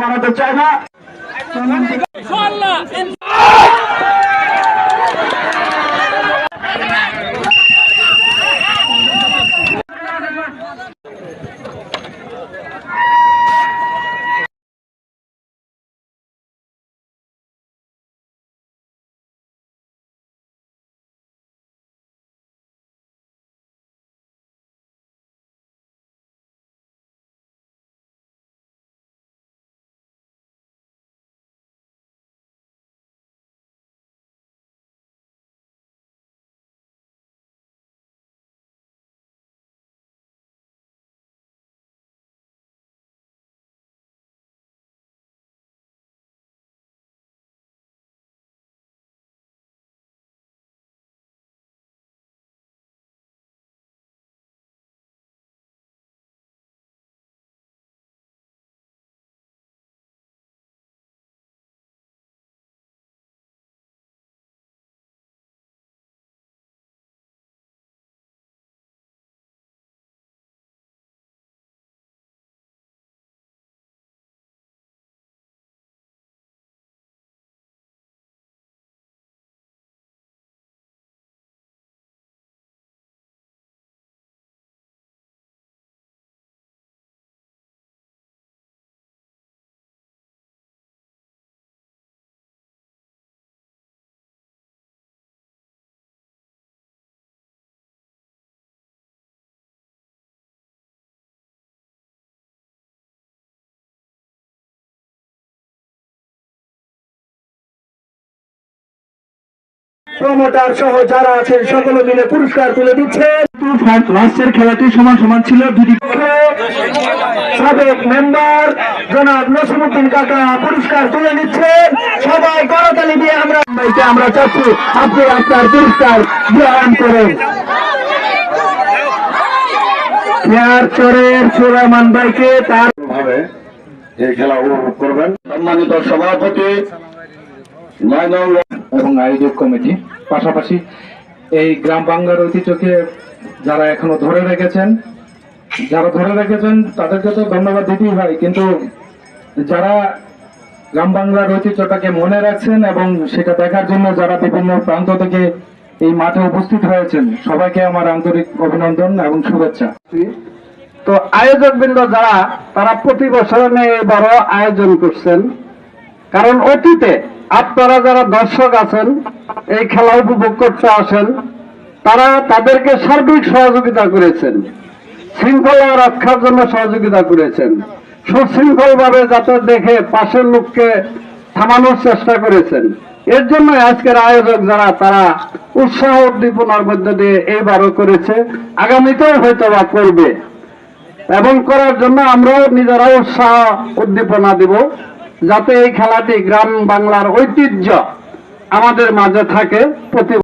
বানাতে চায় না প্রমোটার সহ যারা আছেন সকলে মিলে পুরস্কার তুলে দিচ্ছে। লাস্টের খেলাটি সমান সমান ছিল দুটি সাবেক মেম্বার জনাব নসিমুদ্দিন কাকা পুরস্কার তুলে নিচ্ছে। সবাই করতালি দিয়ে আমরা আমরা চাচ্ছি আপনি আপনার পুরস্কার গ্রহণ করেন। চরের সুরামান ভাইকে তার ভাবে এই খেলা উপভোগ করবেন। সম্মানিত সভাপতি এবং আয়োজক কমিটি। পাশাপাশি এই গ্রাম বাংলার ঐতিহ্যকে যারা এখনও ধরে রেখেছেন, যারা ধরে রেখেছেন তাদেরকে তো ধন্যবাদ দিতেই হয়, কিন্তু যারা গ্রাম বাংলার ঐতিহ্যটাকে মনে রাখছেন এবং সেটা দেখার জন্য যারা বিভিন্ন প্রান্ত থেকে এই মাঠে উপস্থিত হয়েছেন, সবাইকে আমার আন্তরিক অভিনন্দন এবং শুভেচ্ছা। তো আয়োজক বৃন্দ যারা, তারা প্রতি বছর এবারও আয়োজন করছেন। কারণ অতীতে আপনারা যারা দর্শক আছেন, এই খেলা উপভোগ করতে আসেন, তারা তাদেরকে সার্বিক সহযোগিতা করেছেন, শৃঙ্খলা রক্ষার জন্য সহযোগিতা করেছেন সুশৃঙ্খল ভাবে যাতে দেখে পাশের লোককে থামানোর চেষ্টা করেছেন। এর জন্য আজকের আয়োজক যারা, তারা উৎসাহ উদ্দীপনার মধ্যে দিয়ে এইবারও করেছে। আগামীতেও হয়তো বা করবে। এবং করার জন্য আমরাও নিজেরা উৎসাহ উদ্দীপনা দিব। যাতে এই খেলাটি গ্রাম বাংলার ঐতিহ্য আমাদের মাঝে থাকে প্রতি